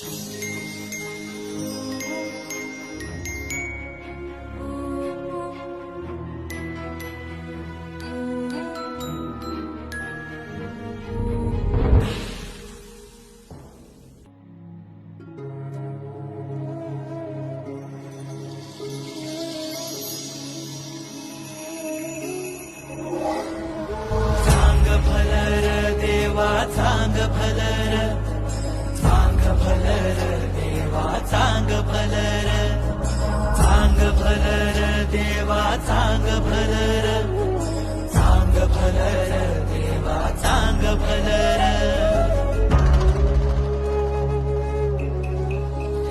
चांग चांग देवा चांग भलर चांग भलर देवा चांग भलर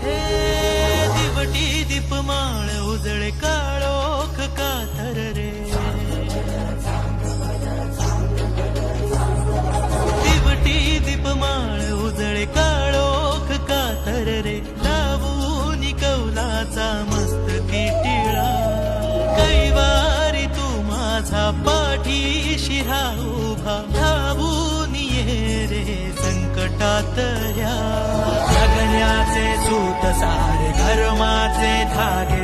हे दिवटी दीपमाळ उजळे का पाठीशी उभा धावून ये रे संकटात या. जगण्याचे सूत सारे धर्माचे धागे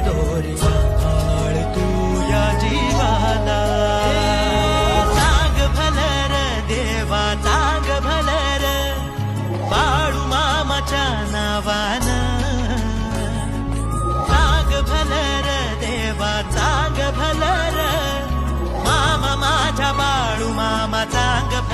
嘛，唱个。